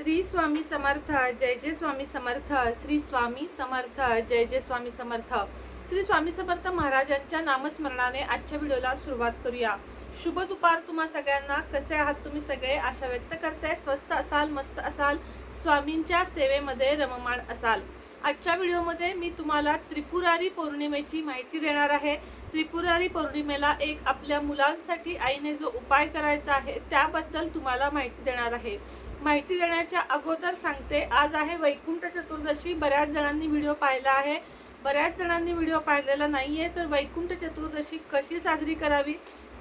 श्री स्वामी समर्थ जय जय स्वामी समर्थ श्री स्वामी समर्थ जय जय स्वामी समर्थ. श्री स्वामी समर्थ महाराजांच्या नामस्मरणाने आजच्या व्हिडिओला सुरुवात करूया. शुभ दुपार तुम्हा सगळ्यांना. कसे आहात तुम्ही सगळे? आशा व्यक्त करताय. स्वस्त असाल मस्त असाल. स्वामींच्या सेवेमध्ये रममाण असाल. आजच्या व्हिडिओमध्ये मी तुम्हाला त्रिपुरारी पौर्णिमेची माहिती देणार आहे. त्रिपुरारी पौर्णिमेला एक आपल्या मुलांसाठी आईने जो उपाय करायचा आहे त्याबद्दल तुम्हाला माहिती देणार आहे. माहिती देण्याच्या अगोदर सांगते आज आहे वैकुंठ चतुर्दशी. बऱ्याच जणांनी व्हिडिओ पाहिला आहे. बऱ्याच जणांनी व्हिडिओ पाहिलेला नाही आहे तर वैकुंठ चतुर्दशी कशी साजरी करावी?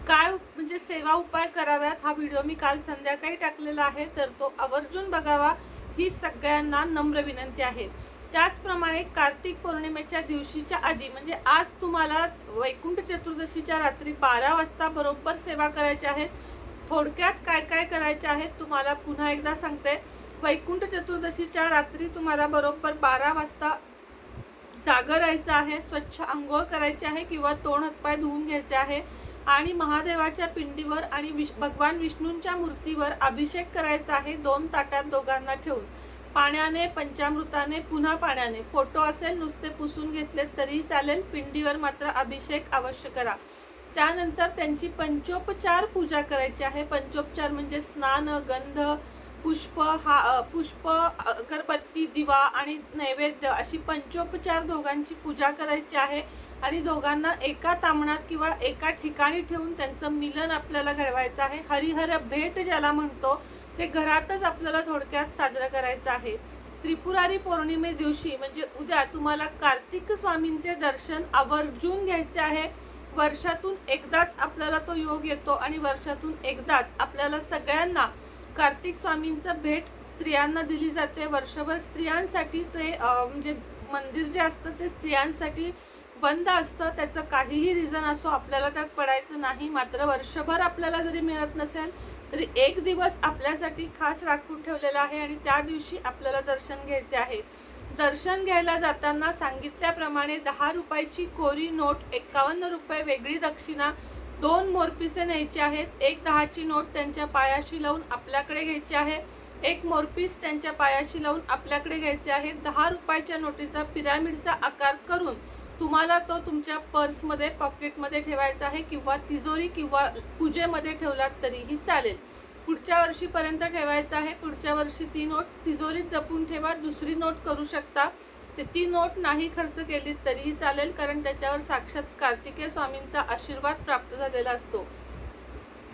काय म्हणजे सेवा उपाय कराव्यात? हा व्हिडिओ मी काल संध्याकाळी टाकलेला आहे तर तो आवर्जून बघावा ही सगळ्यांना नम्र विनंती आहे. त्याचप्रमाणे कार्तिक पौर्णिमेच्या दिवशीच्या आधी म्हणजे आज तुम्हाला वैकुंठ चतुर्दशीच्या रात्री बारा वाजता बरोबर सेवा करायची आहेत थोडक्यात काय काय करायचे आहेत तुम्हाला पुन्हा एकदा सांगते. वैकुंठ चतुर्दशीच्या रात्री तुम्हाला बरोबर बारा वाजता जागं राहायचं आहे स्वच्छ आंघोळ करायची आहे किंवा तोंड हातपाय धुवून घ्यायचे आहे आणि महादेवाच्या पिंडीवर आणि विश भगवान विष्णूंच्या मूर्तीवर अभिषेक करायचा आहे दोन ताटात दोघांना ठेवून. पाण्याने पंचामृताने पुन्हा पाण्याने. फोटो असेल नुसते पुसून घेतले तरी चालेल. पिंडीवर मात्र अभिषेक अवश्य करा. त्यानंतर त्यांची पंचोपचार पूजा करायची आहे. पंचोपचार म्हणजे स्नान गंध पुष्प हा पुष्प अगरबत्ती दिवा आणि नैवेद्य अशी पंचोपचार दोघांची पूजा करायची आहे. आणि दोघांना एका तामणात किंवा एका ठिकाणी ठेवून त्यांचं मिलन आपल्याला घडवायचं आहे. हरिहर भेट ज्याला म्हणतो ते घरातच आपल्याला थोडक्यात साजरं करायचं आहे. त्रिपुरारी पौर्णिमे दिवशी म्हणजे उद्या तुम्हाला कार्तिक स्वामींचे दर्शन आवर्जून घ्यायचे आहे. वर्षातून एकदाच आपल्याला तो योग येतो आणि वर्षातून एकदाच आपल्याला सगळ्यांना कार्तिक स्वामींचं भेट स्त्रियांना दिली जाते. वर्षभर स्त्रियांसाठी ते म्हणजे मंदिर जे असतं ते स्त्रियांसाठी बंद असतं. त्याचं काहीही रिझन असो आपल्याला त्यात पडायचं नाही. मात्र वर्षभर आपल्याला जरी मिळत नसेल तरी एक दिवस आपल्यासाठी खास राखून ठेवलेला आहे आणि त्या दिवशी आपल्याला दर्शन घ्यायचे आहे. दर्शन घ्यायला जाताना सांगितल्याप्रमाणे दहा रुपयाची कोरी नोट एकावन्न रुपये वेगळी दक्षिणा दोन मोरपिसे न्यायची आहेत एक दहाची नोट त्यांच्या पायाशी लावून आपल्याकडे घ्यायची आहे एक मोरपीस त्यांच्या पायाशी लावून आपल्याकडे घ्यायचे आहे दहा रुपयाच्या नोटीचा पिरामिडचा आकार करून तुम्हाला तो तुमच्या पर्समध्ये पॉकेटमध्ये ठेवायचा आहे किंवा तिजोरी किंवा पूजेमध्ये ठेवलात तरीही चालेल. पुढच्या वर्षीपर्यंत ठेवायचा आहे. पुढच्या वर्षी ती नोट तिजोरीत जपून ठेवा. दुसरी नोट करू शकता. ते ती नोट नाही खर्च केली तरीही चालेल कारण त्याच्यावर साक्षात कार्तिकेय स्वामींचा आशीर्वाद प्राप्त झालेला असतो.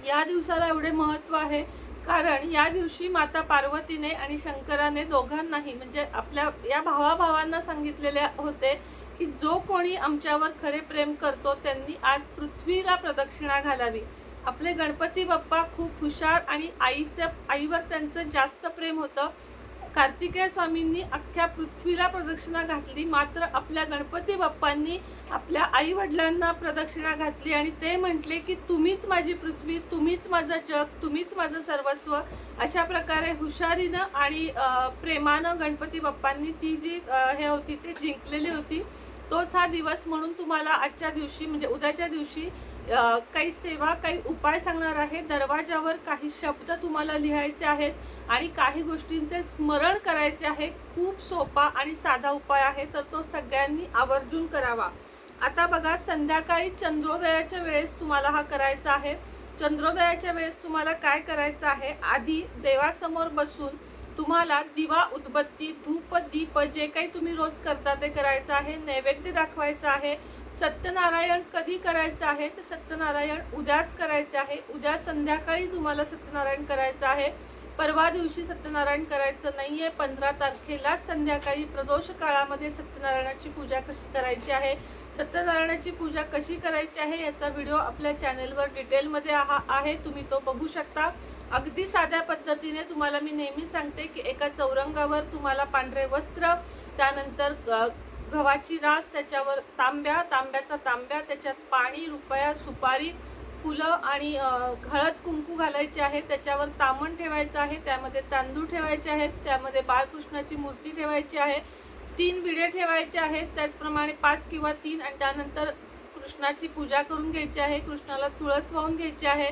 या दिवसाला एवढे महत्त्व आहे. कारण या दिवशी माता पार्वतीने आणि शंकराने दोघांनाही म्हणजे आपल्या या भावाभावांना सांगितलेले होते की जो कोणी आमच्यावर खरे प्रेम करतो त्यांनी आज पृथ्वीला प्रदक्षिणा घालावी. आपले गणपती बाप्पा खूप हुशार आणि आईच्या आईवर त्यांचं जास्त प्रेम होतं. कार्तिकेय स्वामींनी अख्ख्या पृथ्वीला प्रदक्षिणा घातली. मात्र आपल्या गणपती बाप्पांनी आपल्या आई वडिलांना प्रदक्षिणा घातली आणि ते म्हटले की तुम्हीच माझी पृथ्वी तुम्हीच माझं जग तुम्हीच माझं सर्वस्व. अशा प्रकारे हुशारीनं आणि प्रेमानं गणपती बाप्पांनी ती जी हे होती ती जिंकलेली होती. तोच हा दिवस म्हणून तुम्हाला आजच्या दिवशी म्हणजे उद्याच्या दिवशी काही सेवा काही उपाय सांगणार आहे. दरवाजावर काही शब्द तुम्हाला लिहायचे आहेत आणि काही गोष्टींचे स्मरण करायचे आहे. खूप सोपा आणि साधा उपाय आहे तर तो सगळ्यांनी आवर्जून करावा. आता बघा संध्याकाळी चंद्रोदयाच्या वेळेस तुम्हाला हा करायचा आहे. चंद्रोदयाच्या वेळेस तुम्हाला काय करायचं आहे? आधी देवासमोर बसून तुम्हाला दिवा उदबत्ती धूप दीप जे काही तुम्ही रोज करता ते करायचं आहे. नैवेद्य दाखवायचं आहे. सत्यनारायण कधी करायचं आहे? तर सत्यनारायण उद्याच करायचं आहे. उद्या संध्याकाळी तुम्हाला सत्यनारायण करायचं आहे. परवा दिवशी सत्यनारायण करायचं नाही आहे पंधरा तारखेला संध्याकाळी प्रदोष काळामध्ये सत्यनारायणाची पूजा कशी करायची आहे? सत्यनारायणाची पूजा कशी करायची आहे याचा व्हिडिओ आपल्या चॅनेलवर डिटेलमध्ये आहा आहे. तुम्ही तो बघू शकता. अगदी साध्या पद्धतीने तुम्हाला मी नेहमी सांगते की एका चौरंगावर तुम्हाला पांढरे वस्त्र त्यानंतर गव्हाची रास त्याच्यावर तांब्या तांब्याचा तांब्या त्याच्यात पाणी रुपया सुपारी फुलं आणि हळद कुंकू घालायचे आहे. त्याच्यावर तामण ठेवायचं आहे. त्यामध्ये तांदूळ ठेवायचे आहेत. त्यामध्ये बाळकृष्णाची मूर्ती ठेवायची आहे. तीन विडे ठेवायचे आहेत. त्याचप्रमाणे पाच किंवा तीन आणि त्यानंतर कृष्णाची पूजा करून घ्यायची आहे. कृष्णाला तुळस वाहून घ्यायची आहे.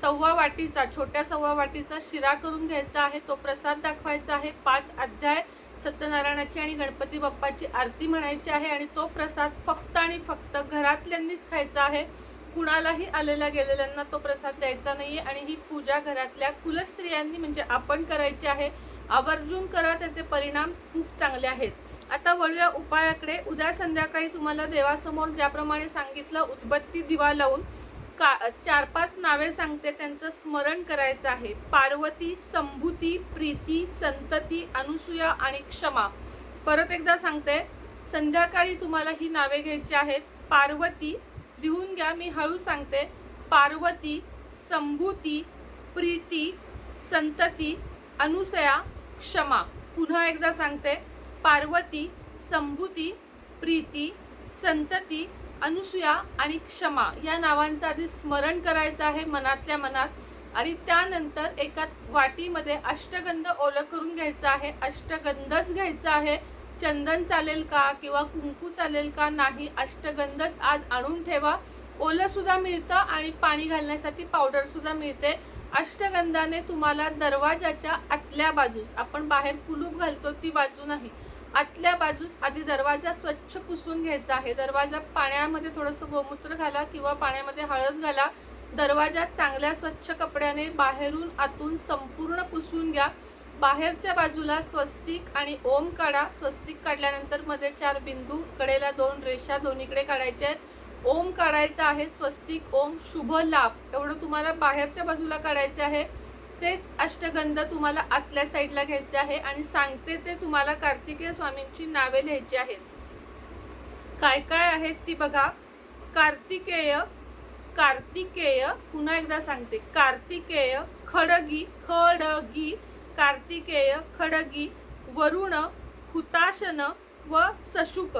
सव्वा वाटीचा छोट्या सव्वा वाटीचा शिरा करून घ्यायचा आहे. तो प्रसाद दाखवायचा आहे. पाच अध्याय सत्यनारायणाची आणि गणपती बाप्पाची आरती म्हणायची आहे आणि तो प्रसाद फक्त आणि फक्त घरातल्यांनीच खायचा आहे. कुणालाही आलेल्या गेलेल्यांना तो प्रसाद द्यायचा नाहीये आणि ही पूजा घरातल्या कुलस्त्रियांनी म्हणजे आपण करायची आहे. आवर्जून करा त्याचे परिणाम खूप चांगले आहेत. आता वळूया उपायाकडे. उद्या संध्याकाळी तुम्हाला देवासमोर ज्याप्रमाणे सांगितलं उदबत्ती दिवा लावून का चार पाच नावे सांगते त्यांचं स्मरण करायचं आहे. पार्वती संभूती प्रीती संतती अनुसूया आणि क्षमा. परत एकदा सांगते संध्याकाळी तुम्हाला ही नावे घ्यायची आहेत. पार्वती लिहून घ्या मी हळू सांगते. पार्वती संभूती प्रीती संतती अनुसया क्षमा. पुन्हा एकदा सांगते पार्वती संभूती प्रीती संतती अनुसूया आणि क्षमा या नावांचं आधी स्मरण करायचं आहे मनातल्या मनात आणि त्यानंतर एका वाटीमध्ये अष्टगंध ओलं करून घ्यायचं आहे. अष्टगंधच घ्यायचा आहे. चंदन चालेल का किंवा कुंकू चालेल का नाही अष्टगंधच आज आणून ठेवा. ओलं सुद्धा मिळतं आणि पाणी घालण्यासाठी पावडर सुद्धा मिळते. अष्टगंधाने तुम्हाला दरवाजाच्या आतल्या बाजूस आपण बाहेर कुलूप घालतो ती बाजू नाही आतल्या बाजूस आधी दरवाजा स्वच्छ पुसून घ्यायचा आहे. दरवाजा पाण्यामध्ये थोडंसं गोमूत्र घाला किंवा पाण्यामध्ये हळद घाला. दरवाजा चांगल्या स्वच्छ कपड्याने बाहेरून आतून संपूर्ण पुसून घ्या. बाहेरच्या बाजूला स्वस्तिक आणि ओम काढा. स्वस्तिक काढल्यानंतरमध्ये चार बिंदू कडेला दोन रेषा दोन्हीकडे काढायच्या आहेत. ओम काढायचा आहे स्वस्तिक ओम शुभ लाभ. एवढं तुम्हाला बाहेरच्या बाजूला काढायचं आहे. तेच अष्टगंध तुम्हाला आतल्या साईडला घ्यायचे आहे आणि सांगते ते तुम्हाला कार्तिकेय स्वामींची नावे लिहायची आहेत. काय काय आहेत ती बघा. कार्तिकेय कार्तिकेय पुन्हा एकदा सांगते. कार्तिकेय खडगी खडगी कार्तिकेय खडगी वरुण हुताशन व सशुक.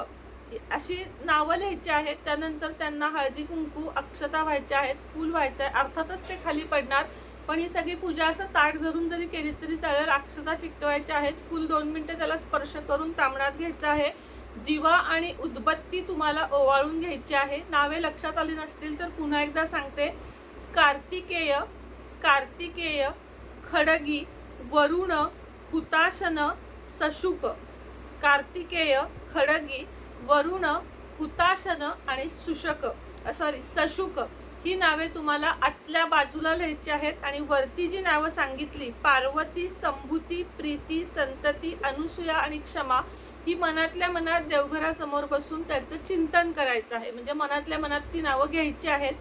अशी नावं लिहायची आहेत. त्यानंतर त्यांना हळदी कुंकू अक्षता व्हायच्या आहेत फूल व्हायचं आहे. अर्थातच ते खाली पडणार. पण ही सगळी पूजा असं ताट धरून जरी केली तरी चालेल अक्षता चिकटवायच्या आहेत. फुल दोन मिनटं त्याला स्पर्श करून तांबण्यात घ्यायचं आहे. दिवा आणि उदबत्ती तुम्हाला ओवाळून घ्यायची आहे. नावे लक्षात आली नसतील तर पुन्हा एकदा सांगते. कार्तिकेय कार्तिकेय खडगी वरुण हुताशन सशुक. कार्तिकेय खडगी वरुण हुताशन आणि सुशक. सॉरी सशुक. ही नावे तुम्हाला आतल्या बाजूला लिहायची आहेत आणि वरती जी नावं सांगितली पार्वती संभूती प्रीती संतती अनुसूया आणि क्षमा ही मनातल्या मनात देवघरासमोर बसून त्याचं चिंतन करायचं आहे. म्हणजे मनातल्या मनात ती नावं घ्यायची आहेत.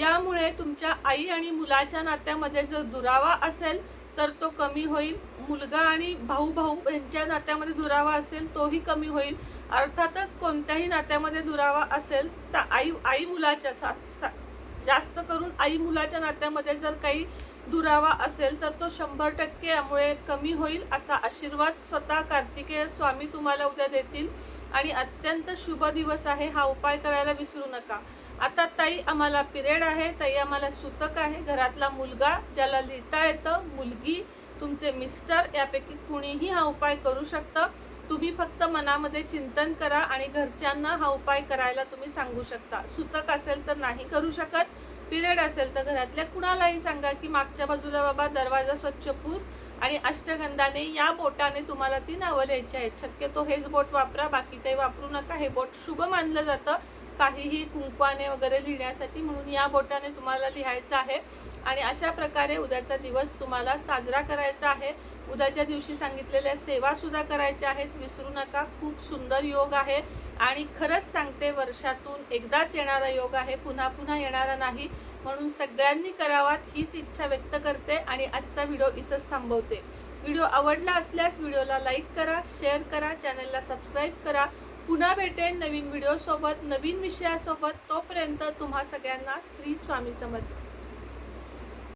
यामुळे तुमच्या आई आणि मुलाच्या नात्यामध्ये जर दुरावा असेल तर तो कमी होईल. मुलगा आणि भाऊ भाऊ यांच्या नात्यामध्ये दुरावा असेल तोही कमी होईल. अर्थातच कोणत्याही नात्यामध्ये दुरावा असेल तर आई आई मुलाच्या साथ सा- जास्त करून आई मुलाच्या नात्यामध्ये जर काही दुरावा असेल तर तो शंभर टक्के यामुळे कमी होईल असा आशीर्वाद स्वतः कार्तिकेय स्वामी तुम्हाला उद्या देतील. आणि अत्यंत शुभ दिवस आहे हा उपाय करायला विसरू नका. आता ताई आम्हाला पिरियड आहे ताई आम्हाला सुतक आहे. घरातला मुलगा ज्याला लिहिता येतं मुलगी तुमचे मिस्टर यापैकी कुणीही हा उपाय करू शकतं. तुम्ही फक्त मनामध्ये चिंतन करा आणि घरच्यांना हा उपाय करायला तुम्ही सांगू शकता. सुतक असेल तर नाही करू शकत पिरियड असेल तर घरातल्या कुणालाही सांगा की मागच्या बाजूला बाबा दरवाजा स्वच्छ पूस आणि अष्टगंधाने या बोटाने तुम्हाला ती नावं लिहायची आहेत. शक्यतो हेच बोट वापरा बाकी काही वापरू नका. हे बोट शुभ मानलं जातं. काहीही कुंकवाने वगैरे लिहिण्यासाठी म्हणून या बोटाने तुम्हाला लिहायचं आहे. आणि अशा प्रकारे उद्याचा दिवस तुम्हाला साजरा करायचा आहे. उद्याच्या दिवशी सांगितलेल्या सेवा सुद्धा करायच्या आहेत. विसरू नका. खूप सुंदर योग आहे. आणि खरंच सांगते वर्षातून एकदाच येणारा योग आहे. पुन्हा पुन्हा येणारा नाही. म्हणून सगळ्यांनी करावात हीच इच्छा व्यक्त करते आणि आजचा व्हिडिओ इथंच थांबवते. व्हिडिओ आवडला असल्यास व्हिडिओला लाईक करा शेअर करा चॅनलला सबस्क्राईब करा. पुन्हा भेटेन नवीन व्हिडिओसोबत नवीन विषयासोबत. तोपर्यंत तुम्हा सगळ्यांना श्री स्वामी समर्थ.